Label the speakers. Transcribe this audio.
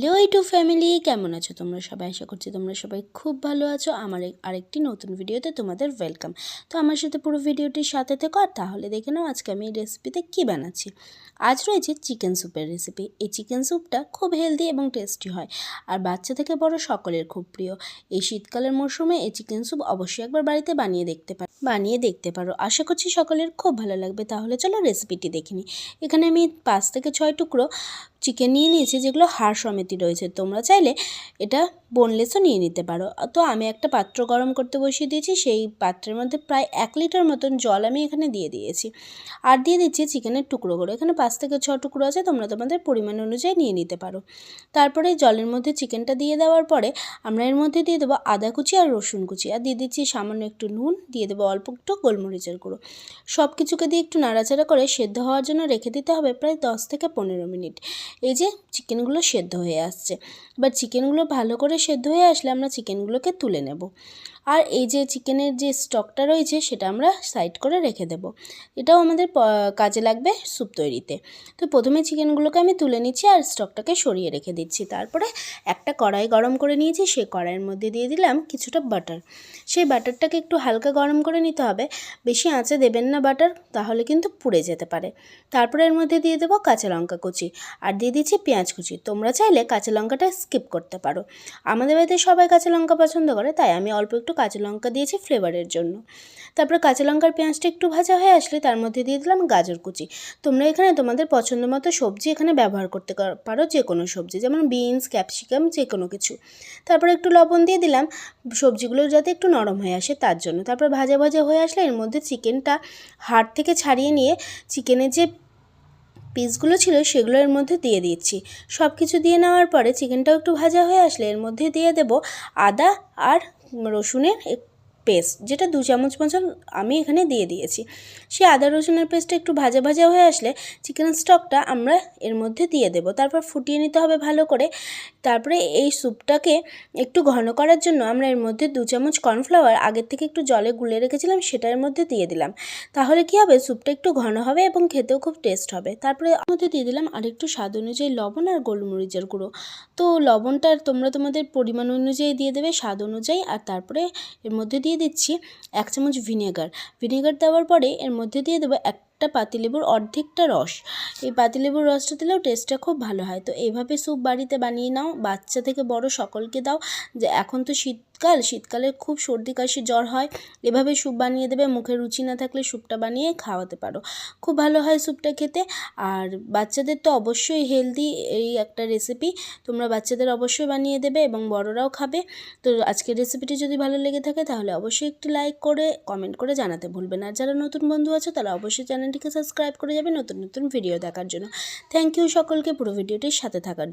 Speaker 1: Hello two family কেমন আছো তোমরা সবাই? আশা করছি তোমরা সবাই খুব ভালো আছো। আমার আরেকটি নতুন ভিডিওতে তোমাদের ওয়েলকাম তো আমার সাথে পুরো ভিডিওটির সাথে থেকো আর তাহলে দেখে নাও আজকে আমি এই রেসিপিতে কী বানাচ্ছি। আজ রয়েছে চিকেন স্যুপের রেসিপি এই চিকেন স্যুপটা খুব হেলদি এবং টেস্টি হয় আর বাচ্চা থেকে বড় সকলের খুব প্রিয়। এই শীতকালের মরশুমে এই চিকেন স্যুপ অবশ্যই একবার বাড়িতে বানিয়ে দেখতে পারো। বানিয়ে দেখতে পারো। আশা করছি সকলের খুব ভালো লাগবে। তাহলে চলো রেসিপিটি দেখে নিই। এখানে আমি পাঁচ থেকে ছয় টুকরো চিকেন নিয়ে নিয়েছি, যেগুলো হাড় সমেতি রয়েছে। তোমরা চাইলে এটা বোনলেসও নিয়ে নিতে পারো। তো আমি একটা পাত্র গরম করতে বসিয়ে দিয়েছি। সেই পাত্রের মধ্যে প্রায় এক লিটার মতন জল আমি এখানে দিয়ে দিয়েছি। আর দিয়ে দিচ্ছি চিকেনের টুকরোগুলো। এখানে পাঁচ থেকে ছ টুকরো আছে, তোমরা তোমাদের পরিমাণ অনুযায়ী নিয়ে নিতে পারো। তারপরে জলের মধ্যে চিকেনটা দিয়ে দেওয়ার পরে আমরা এর মধ্যে দিয়ে দেবো আদা কুচি আর রসুন কুচি। আর দিয়ে দিচ্ছি সামান্য একটু নুন, দিয়ে দেবো অল্প একটু গোলমরিচের গুঁড়ো। সব কিছুকে দিয়ে একটু নাড়াচাড়া করে সেদ্ধ হওয়ার জন্য রেখে দিতে হবে প্রায় দশ থেকে পনেরো মিনিট। এই যে চিকেনগুলো সেদ্ধ হয়ে আসছে। এবার চিকেনগুলো ভালো করে সেদ্ধ হয়ে আসলে আমরা চিকেনগুলোকে তুলে নেব। আর এই যে চিকেনের যে স্টকটা রয়েছে সেটা আমরা সাইড করে রেখে দেব। এটাও আমাদের কাজে লাগবে স্যুপ তৈরিতে। তো প্রথমে চিকেনগুলোকে আমি তুলে নিচ্ছি আর স্টকটাকে সরিয়ে রেখে দিচ্ছি। তারপরে একটা কড়াই গরম করে নিয়েছি, সেই কড়াইয়ের মধ্যে দিয়ে দিলাম কিছুটা বাটার। সেই বাটারটাকে একটু হালকা গরম করে নিতে হবে। বেশি আঁচে দেবেন না বাটার, তাহলে কিন্তু পুড়ে যেতে পারে। তারপরে এর মধ্যে দিয়ে দেবো কাঁচা লঙ্কা কুচি। আর দিয়ে দিচ্ছি পেঁয়াজ কুচি। তোমরা চাইলে কাঁচা লঙ্কাটা স্কিপ করতে পারো। আমাদের বাড়িতে সবাই কাঁচা লঙ্কা পছন্দ করে, তাই আমি অল্প একটু কাঁচা লঙ্কা দিয়েছি ফ্লেভারের জন্য। তারপরে কাঁচা লঙ্কার পেঁয়াজটা একটু ভাজা হয়ে আসলে তার মধ্যে দিয়ে দিলাম গাজর কুচি। তোমরা এখানে তোমাদের পছন্দ মতো সবজি এখানে ব্যবহার করতে কর- পারো যে কোনো সবজি, যেমন বিনস, ক্যাপসিকাম যে কোনো কিছু। তারপরে একটু লবণ দিয়ে দিলাম, সবজিগুলো যাতে একটু নরম হয়ে আসে তার জন্য। তারপর ভাজা ভাজা হয়ে আসলে এর মধ্যে চিকেনটা হাড় থেকে ছাড়িয়ে নিয়ে চিকেনের যে পিসগুলো ছিল সেগুলো এর মধ্যে দিয়ে দিচ্ছি। সব কিছু দিয়ে নেওয়ার পরে চিকেনটাও একটু ভাজা হয়ে আসলে এর মধ্যে দিয়ে দেব আদা আর রসুনের পেস্ট যেটা দু চামচ মতন আমি এখানে দিয়ে দিয়েছি। সেই আদা রসুনের পেস্টটা একটু ভাজা ভাজা হয়ে আসলে চিকেন স্টকটা আমরা এর মধ্যে দিয়ে দেব। তারপর ফুটিয়ে নিতে হবে ভালো করে। তারপরে এই স্যুপটাকে একটু ঘন করার জন্য আমরা এর মধ্যে দু চামচ কর্নফ্লাওয়ার আগের থেকে একটু জলে গুলে রেখেছিলাম সেটার মধ্যে দিয়ে দিলাম। তাহলে কি হবে? স্যুপটা একটু ঘন হবে এবং খেতেও খুব টেস্ট হবে। তারপরে মধ্যে দিয়ে দিলাম আরেকটু স্বাদ অনুযায়ী লবণ আর গোলমরিচের গুঁড়ো। তো লবণটা তোমরা তোমাদের পরিমাণ অনুযায়ী দিয়ে দেবে, স্বাদ অনুযায়ী, আর তারপরে এর মধ্যে দিয়ে দিচ্ছি এক চামচ ভিনেগার। ভিনেগার দেওয়ার পরে এর মধ্যে দিয়ে দেবো একটা পাতিলেবুর অর্ধেকটা রস। এই পাতিলেবুর রসটা দিলেও টেস্টটা খুব ভালো হয়। তো এইভাবে স্যুপ বাড়িতে বানিয়ে নাও, বাচ্চা থেকে বড় সকলকে দাও। যে এখন তো শীতকাল, শীতকালে খুব সর্দি কাশি, জ্বর হয়। এভাবে স্যুপ বানিয়ে দেবে, মুখে রুচি না থাকলে স্যুপটা বানিয়ে খাওয়াতে পারো। খুব ভালো হয় স্যুপটা খেতে। আর বাচ্চাদের তো অবশ্যই হেলদি এই একটা রেসিপি তোমরা বাচ্চাদের অবশ্যই বানিয়ে দেবে এবং বড়রাও খাবে। তো আজকের রেসিপিটি যদি ভালো লেগে থাকে, তাহলে অবশ্যই একটি লাইক করে কমেন্ট করে জানাতে ভুলবে না। যারা নতুন বন্ধু আছে, তারা অবশ্যই চ্যানেলটিকে সাবস্ক্রাইব করে যাবে নতুন নতুন ভিডিও দেখার জন্য। থ্যাংক ইউ সকলকে, পুরো ভিডিওটির সাথে থাকার